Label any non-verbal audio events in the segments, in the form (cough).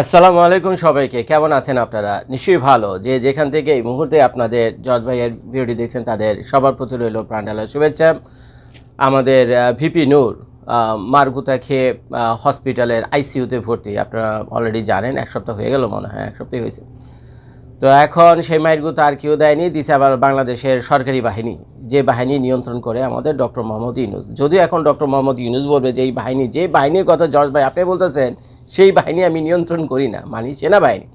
আসসালামু আলাইকুম সবাইকে। কেমন আছেন আপনারা? নিশ্চয়ই ভালো। যে যেখান থেকে এই মুহূর্তে আপনাদের জজ ভাইয়ের ভিডিওটি দেখছেন, তাদের সবার প্রতি রইল প্রাণডাল শুভেচ্ছা। আমাদের ভিপি নূর মারগুতা খেয়ে হসপিটালের আইসিইউতে ভর্তি। আপনারা অলরেডি জানেন, এক সপ্তাহ হয়ে গেল মনে হয়, এক সপ্তাহ হয়েছে। তো এখন সেই মাইরগুতো আর কেউ দেয়নি, দিছে আবার বাংলাদেশের সরকারি বাহিনী। যে বাহিনী নিয়ন্ত্রণ করে আমাদের ডক্টর মোহাম্মদ ইউনুস। যদিও এখন ডক্টর মোহাম্মদ ইউনুস বলবে যে, এই বাহিনী, যে বাহিনীর কথা জর্জ ভাই আপনি বলতেছেন, সেই বাহিনী আমি নিয়ন্ত্রণ করি না। মানে সেনাবাহিনী।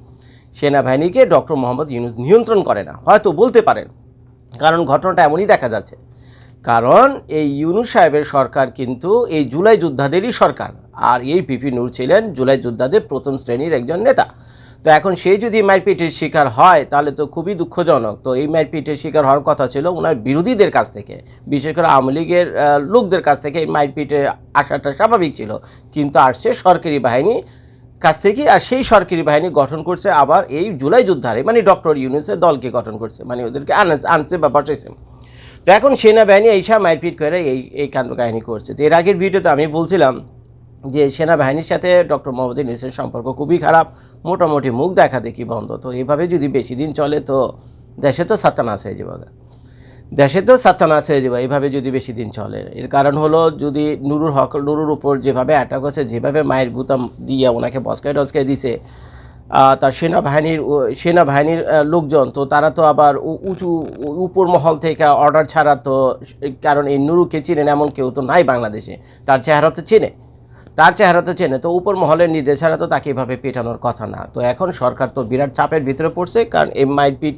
সেনাবাহিনীকে ডক্টর মোহাম্মদ ইউনুস নিয়ন্ত্রণ করে না। হয়তো বলতে পারেন। কারণ ঘটনাটা এমনই দেখা যাচ্ছে। কারণ এই ইউনুস সাহেবের সরকার কিন্তু এই জুলাই যোদ্ধাদেরই সরকার। আর এই পিপি নূর ছিলেন জুলাই যোদ্ধাদের প্রথম শ্রেণির একজন নেতা। তো এখন সে যদি মারপিটের শিকার হয়, তাহলে তো খুবই দুঃখজনক। তো এই মারপিটের শিকার হওয়ার কথা ছিল ওনার বিরোধীদের কাছ থেকে। বিশেষ করে আওয়ামী লীগের লোকদের কাছ থেকে এই মারপিটে আসাটা স্বাভাবিক ছিল। কিন্তু আসছে সরকারি বাহিনী কাছ থেকে আর সেই সরকারি বাহিনী গঠন করছে আবার এই জুলাই যোদ্ধারে মানে ডক্টর ইউনুসের দলকে গঠন করছে মানে ওদেরকে আনছে আনছে বা পাঠাইছে। তো এখন সেনাবাহিনী এইসব মারপিট করে এই এই কাণ্ড কাহিনী করছে। তো এর আগের ভিডিওতে আমি বলছিলাম যে সেনাবাহিনীর সাথে ডক্টর মোহাম্মদ ইউনুসের সম্পর্ক খুবই খারাপ, মোটামুটি মুখ দেখা দেখি বন্ধ। তো এইভাবে যদি বেশি দিন চলে, তো দেশে তো সাত্তানাশ হয়ে যাবে। দেশে তো সাত্তানাশ হয়ে যাবে এইভাবে যদি বেশি দিন চলে। এর কারণ হলো যদি নুরুর হক, নুরুর উপর যেভাবে অ্যাটাক হচ্ছে যেভাবে মায়ের গুতাম দিয়ে ওনাকে বসকায় টসকায় দিছে তার সেনাবাহিনীর সেনাবাহিনীর লোকজন, তো তারা তো আবার উঁচু, উপর মহল থেকে অর্ডার ছাড়া তো, কারণ এই নুরুকে চিনেন এমন কেউ তো নাই বাংলাদেশে। তার চেহারা তো চেনে। তার চেহারা তো চেনে, তো উপর মহলের নির্দেশ ছাড়া তো তাকে এভাবে পেটানোর কথা না। তো এখন সরকার তো বিরাট চাপের ভিতরে পড়ছে, কারণ এই মাইটপিট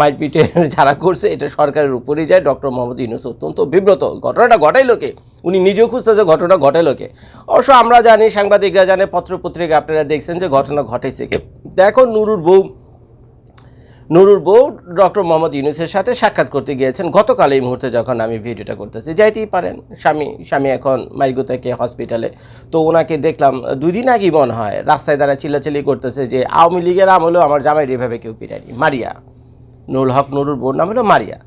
মাইটপিটে যারা করছে, এটা সরকারের উপরেই যায়। ডক্টর মোহাম্মদ ইউনুস অত্যন্ত বিব্রত। ঘটনাটা ঘটাই লোকে উনি নিজেও খুঁজতেছে ঘটনা ঘটাই লোকে অবশ্য আমরা জানি, সাংবাদিকরা জানে পত্রপত্রিকা আপনারা দেখছেন যে ঘটনা ঘটেছে দেখো নুরুর বউ নুরুর বউ ডক্টর মোহাম্মদ ইউনুসের সাথে সাক্ষাৎ করতে গিয়েছেন গতকাল এই মুহূর্তে যখন আমি ভিডিওটা করতেছি। যাইতেই পারেন, স্বামী স্বামী এখন মাইগো থেকে হসপিটালে তো ওনাকে দেখলাম, দুই দিন আগেই মনে হয় রাস্তায় দ্বারা চিল্লাচিল্লি করতেছে যে, আওয়ামী লীগের আমলেও আমার জামাই এভাবে কেউ পিটায়নি। মারিয়া। নুরুল হক নুরুর বোন নাম হলো মারিয়া।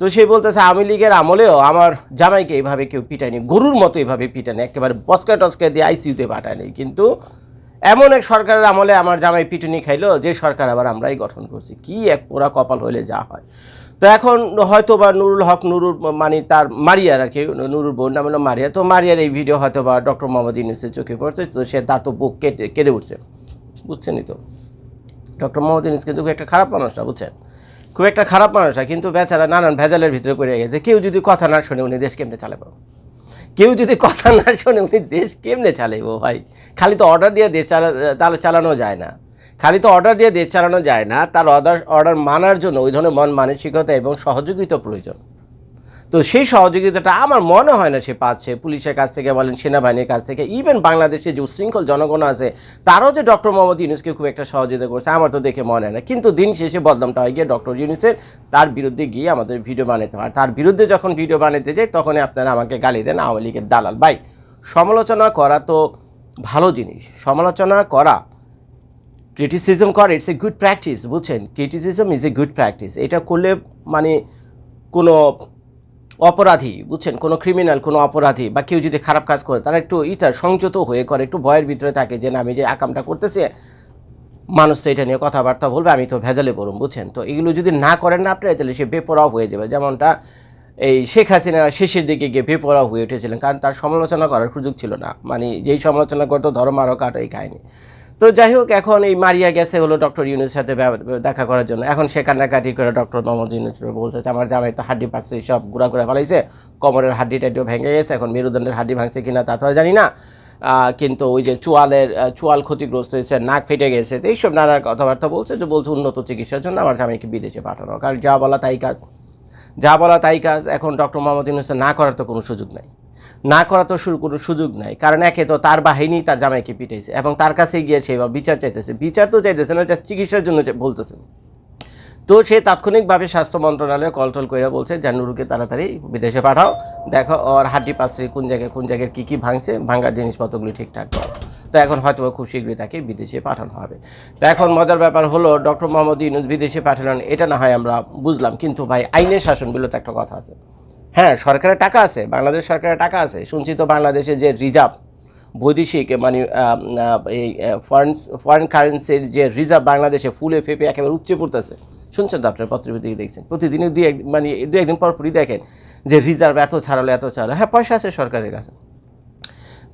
তো সে বলতেছে, আওয়ামী লীগের আমলেও আমার জামাইকে এইভাবে কেউ পিটায়নি, গরুর মতো এভাবে পিটায়নি, একেবারে বসকা টসকা দিয়ে আইসিইউতে পাঠায়নি। কিন্তু এমন এক সরকারের আমলে আমার জামাই পিটুনি খাইলো, যে সরকার আবার আমরাই গঠন করছি। কি এক পোড়া কপাল হইলে যা হয়। তো এখন হয়তো বা নুরুল হক, নুরুর মানে তার মারিয়ার আর কি, নুরুর বোন নাম হলো মারিয়া। তো মারিয়ার এই ভিডিও হয়তো বা ডক্টর মোহাম্মদ ইউনুসের চোখে পড়ছে, তো সে তার তো বুক কেটে, কেঁদে উঠছে। বুঝছেনই তো? ডক্টর মোহাম্মদ ইউনুস কিন্তু খুব একটা খারাপ মানুষ না, বুঝছেন? খুব একটা খারাপ মানুষ না, কিন্তু বেচারা নানান ভেজালের ভিতরে পড়ে গেছে। কেউ যদি কথা না শুনে উনি দেশ কেমনে চালাবো? কেউ যদি কথা না শোনে, উনি দেশ কেমনে চালাইব ভাই? খালি তো অর্ডার দিয়ে দেশ চালা তাহলে চালানো যায় না। খালি তো অর্ডার দিয়ে দেশ চালানো যায় না, তার অর্ডার অর্ডার মানার জন্য ওই ধরনের মন মানসিকতা এবং সহযোগিতা প্রয়োজন। তো সেই সহযোগিতাটা আমার মনে হয় না সে পাচ্ছে। পুলিশের কাছ থেকে বলেন, সেনাবাহিনীর কাছ থেকে। ইভেন বাংলাদেশে যে উশৃঙ্খল জনগণ আছে, তারাও যে ডক্টর মোহাম্মদ ইউনুসকে খুব একটা সহযোগিতা করছে, আমার তো দেখে মনে হয় না। কিন্তু দিন শেষে বদনামটা হয় গিয়ে ডক্টর ইউনুসের তার বিরুদ্ধে গিয়ে আমাদের ভিডিও বানাতে হয়। তার বিরুদ্ধে যখন ভিডিও বানাতে যাই, তখনই আপনারা আমাকে গালি দেন আওয়ামী লীগের দালাল। ভাই, সমালোচনা করা তো ভালো জিনিস। সমালোচনা করা ক্রিটিসিজম করে ইটস এ গুড প্র্যাকটিস বুঝছেন? Criticism is a good practice এটা করলে মানে কোনো অপরাধী, বুঝছেন? কোনো ক্রিমিনাল কোনো অপরাধী বা কেউ যদি খারাপ কাজ করে, তারা একটু ইটা সংযত হয়ে করে, একটু ভয়ের ভিতরে থাকে যে, না, আমি যে আকামটা করতেছি, মানুষ তো এটা নিয়ে কথাবার্তা বলবে, আমি তো ভেজালে পড়ুন বুঝছেন? তো এগুলো যদি না করেন না আপনি, তাহলে সে বেপরাও হয়ে যাবে। যেমনটা এই শেখ হাসিনা শেষের দিকে গিয়ে বেপরাও হয়ে উঠেছিলেন, কারণ তার সমালোচনা করার সুযোগ ছিল না। মানে যেই সমালোচনা করতো, ধর্ম আরও কাটা এই কাহিনী। তো যাই হোক, এখন এই মারিয়া গেছে হলো ডক্টর ইউনুস সাথে দেখা করার জন্য। এখন সে কান্নাকাটি করে ডক্টর মোহাম্মদ ইউনুস বলতেছে আমার জামাই তো হাড্ডি পাচ্ছে, সব গুঁড়া করে ফেলাইছে। কোমরের হাড্ডি টাড্ডিও ভেঙে গেছে, এখন মেরুদণ্ডের হাড্ডি ভাঙছে কিনা তা তো জানি না। কিন্তু ওই যে চোয়ালের চোয়াল ক্ষতিগ্রস্ত হয়েছে, নাক ফেটে গেছে, তো এইসব নানা কথাবার্তা বলছে যে, বলছে উন্নত চিকিৎসার জন্য আমার জামাইকে বিদেশে পাঠানো। কারণ যা বলা তাই কাজ। যা বলা তাই কাজ, এখন ডক্টর মোহাম্মদ ইউনুসের না করার তো কোনো সুযোগ নাই। না করা তো শুরু কোনো সুযোগ নাই। কারণ একে তো তার বাহিনী তার জামাইকে পিটাইছে এবং তার কাছে গিয়েছে এবার বিচার চাইতেছে। বিচার তো চাইতেছে না যা চিকিৎসার জন্য বলতেছে। তো সে তাৎক্ষণিকভাবে স্বাস্থ্য মন্ত্রণালয়ে কলটল করে বলছে জানুরুকে তাড়াতাড়ি বিদেশে পাঠাও। দেখো ওর হাড্ডি পাশে কোন জায়গায় কোন জায়গায় কী কী ভাঙছে। ভাঙার জিনিসপত্রগুলি ঠিকঠাক করো। তো এখন হয়তো খুব শীঘ্রই তাকে বিদেশে পাঠানো হবে। তো এখন মজার ব্যাপার হলো, ডক্টর মোহাম্মদ ইউনুস বিদেশে পাঠালেন, এটা না হয় আমরা বুঝলাম। কিন্তু ভাই, আইনের শাসন তো একটা কথা আছে। হ্যাঁ সরকারের টাকা আছে, বাংলাদেশ সরকারের টাকা আছে। শুনছি তো বাংলাদেশে যে রিজার্ভ, বৈদেশিক মানে এই ফরেন ফরেন কারেন্সির যে রিজার্ভ বাংলাদেশে ফুলে ফেপে একেবারে উপচে পড়তেছে। শুনছেন তো আপনার পত্রের দিকে দেখছেন? প্রতিদিনই দুই এক মানে দু একদিন পরপরই দেখেন যে রিজার্ভ এত ছাড়ালো এত ছাড়ালো। হ্যাঁ পয়সা আছে সরকারের কাছে।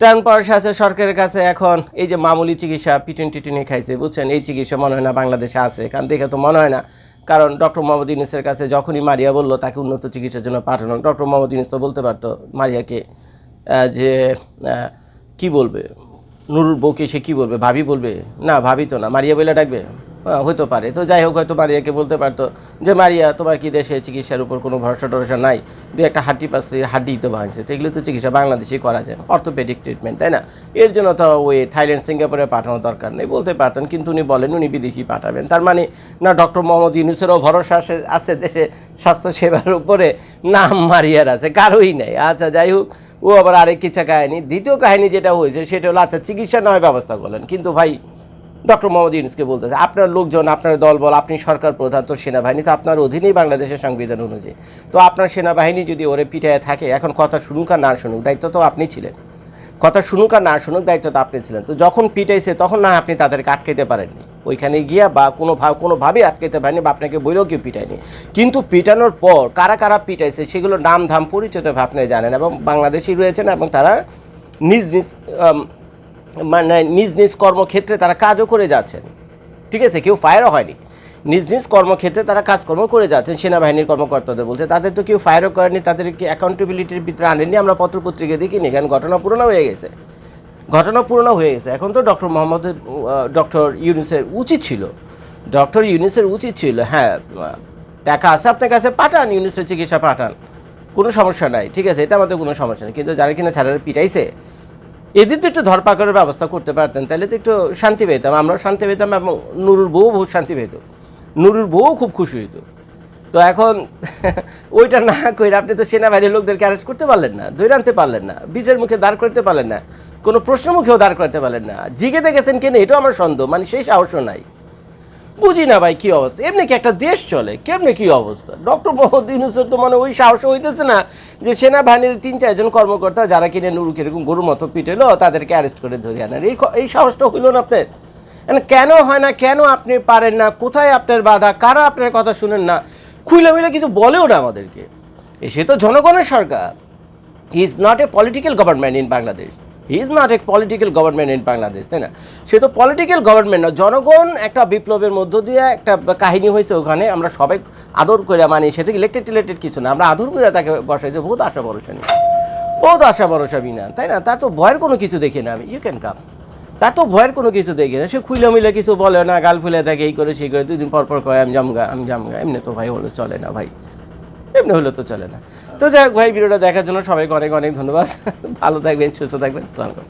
তেমন পয়সা আছে সরকারের কাছে, এখন এই যে মামুলি চিকিৎসা পিটুন টিটুনি খাইছে, বুঝছেন? এই চিকিৎসা মনে হয় না বাংলাদেশে আছে, এখান থেকে তো মনে হয় না কারণ ডক্টর মোহাম্মদ ইউনুসের কাছে যখনই মারিয়া বলল তাকে উন্নত চিকিৎসার জন্য পাঠানো, ডক্টর মোহাম্মদ ইউনুস তো বলতে পারতো মারিয়াকে যে কি বলবে? নুরুর বউকে সে কী বলবে? ভাবি বলবে? না, ভাবি তো না। মারিয়া বইলা ডাকবে? আহ, হতে পারে। তো যাই হোক হয়তো মারিয়াকে বলতে পারতো যে মারিয়া তোমার কি দেশে চিকিৎসার উপর কোনো ভরসা টরসা নাই? দু একটা হাড্ডি পাশে হাড্ডি তো ভাঙছে। তো এগুলো তো চিকিৎসা বাংলাদেশেই করা যায় অর্থোপেডিক ট্রিটমেন্ট তাই না? এর জন্য তো ওই থাইল্যান্ড সিঙ্গাপুরে পাঠানো দরকার নেই। বলতে পারতেন কিন্তু উনি বলেন উনি বিদেশি পাঠাবেন। তার মানে না ডক্টর মোহাম্মদ ইউনুসেরও ভরসা আছে দেশে স্বাস্থ্যসেবার উপরে নাম মারিয়ার আছে কারোই নেই। আচ্ছা যাই হোক ও আবার আরেক কিছু কাহিনী দ্বিতীয় কাহিনী যেটা হয়েছে সেটা হলো আচ্ছা চিকিৎসা নয় ব্যবস্থা করলেন। কিন্তু ভাই ডক্টর মোহাম্মদ ইউনুসকে বলতেছে, আপনার লোকজন, আপনার দলবল, আপনি সরকার প্রধান তো সেনাবাহিনী, তো আপনার অধীনেই বাংলাদেশের সংবিধান অনুযায়ী। তো আপনার সেনাবাহিনী যদি ওরে পিঠায় থাকে, এখন কথা শুনুক আর না শুনুক, দায়িত্ব তো আপনি ছিলেন। কথা শুনুক আর না শুনুক, দায়িত্ব তো আপনি ছিলেন। তো যখন পিটাইছে, তখন না আপনি তাদেরকে আটকাইতে পারেননি। ওইখানে গিয়া বা কোনো ভাব কোনোভাবেই আটকাইতে পারেনি বা আপনাকে বইলেও কেউ পিটায়নি। কিন্তু পিটানোর পর কারা কারা পিটাইছে সেগুলো নাম ধাম পরিচিত আপনি জানেন এবং বাংলাদেশি রয়েছেন এবং তারা নিজ নিজ মানে নিজ নিজ কর্মক্ষেত্রে তারা কাজও করে যাচ্ছেন। ঠিক আছে? কেউ ফায়ারও হয়নি। নিজ নিজ কর্মক্ষেত্রে তারা কাজকর্ম করে যাচ্ছেন। সেনাবাহিনীর কর্মকর্তাদের বলতে তাদের তো কেউ ফায়ারও করেনি তাদেরকে অ্যাকাউন্টেবিলিটির ভিতরে আনেনি আমরা পত্রপত্রিকা দেখিনি কারণ ঘটনা পুরনো হয়ে গেছে। ঘটনা পুরনো হয়ে গেছে। এখন তো ডক্টর মোহাম্মদ ডক্টর ইউনিসের উচিত ছিল। ডক্টর ইউনিসের উচিত ছিল হ্যাঁ টাকা আছে, আপনার কাছে পাঠান, ইউনিসের চিকিৎসা পাঠান। কোনো সমস্যা নাই, ঠিক আছে? এটা আমাদের কোনো সমস্যা নেই। কিন্তু যারা কিনা স্যারের পিটাইছে এদের তো একটু ধরপাকড়ের ব্যবস্থা করতে পারতেন, তাহলে তো একটু শান্তি পেতাম। আমরাও শান্তি পেতাম এবং নুরুর বউ বহুত শান্তি পেত। নুরুর বউও খুব খুশি হইত। তো এখন (laughs) ওইটা না করে আপনি তো সেনাবাহিনীর লোকদেরকে অ্যারেস্ট করতে পারলেন না ধরে আনতে পারলেন না, বীজের মুখে দাঁড় করতে পারলেন না, কোনো প্রশ্ন মুখেও দাঁড় করাতে পারলেন না। জিগেতে গেছেন কেন, এটাও আমার সন্দেহ মানে সেই সাহসও নাই। বুঝি না ভাই কি অবস্থা? এমনি কি একটা দেশ চলে? কেমনি কি অবস্থা? ডক্টর মোহাম্মদ ইউনুসের তো মানে ওই সাহস হইতেছে না যে সেনাবাহিনীর তিন চারজন কর্মকর্তা যারা কিনে নুরু কীরকম গরুর মতো পিটেলো তাদেরকে অ্যারেস্ট করে ধরে আনার। এই এই সাহসটা হইল না আপনার? কেন হয় না? কেন আপনি পারেন না? কোথায় আপনার বাধা? কারা আপনার কথা শুনেন না? খুইলে মিলে কিছু বলেও না আমাদেরকে। সে তো জনগণের সরকার। Is not a political government in Bangladesh he is not a political government in Bangladesh তাই না? সে তো পলিটিক্যাল গভর্নমেন্ট না, জনগণ একটা বিপ্লবের মধ্য দিয়ে একটা কাহিনী হয়েছে ওখানে, আমরা সবাই আদর করে মানি, সে থেকে ইলেক্টেড টিলেক্টেড কিছু না, আমরা আদর করে তাকে বসাইছে বহুত আশা ভরসা নিয়ে। বহুত আশা ভরসা বিনা, তাই না? তা তো ভয়ের কোনো কিছু দেখি না আমি ইউ ক্যান কাম তা তো ভয়ের কোনো কিছু দেখি না, সে খুইলে মিলে কিছু বলে না, গাল ফুলে থাকে, এই করে সেই করে, দুই দিন পর পর কয়, আমি জামগা আমি জামগা এমনি তো ভাই হলো চলে না ভাই, এমনি হলে তো চলে না। তো যাই হোক ভাই, ভিডিওটা দেখার জন্য সবাইকে অনেক অনেক ধন্যবাদ। (laughs) ভালো থাকবেন, সুস্থ থাকবেন আলাইকুম।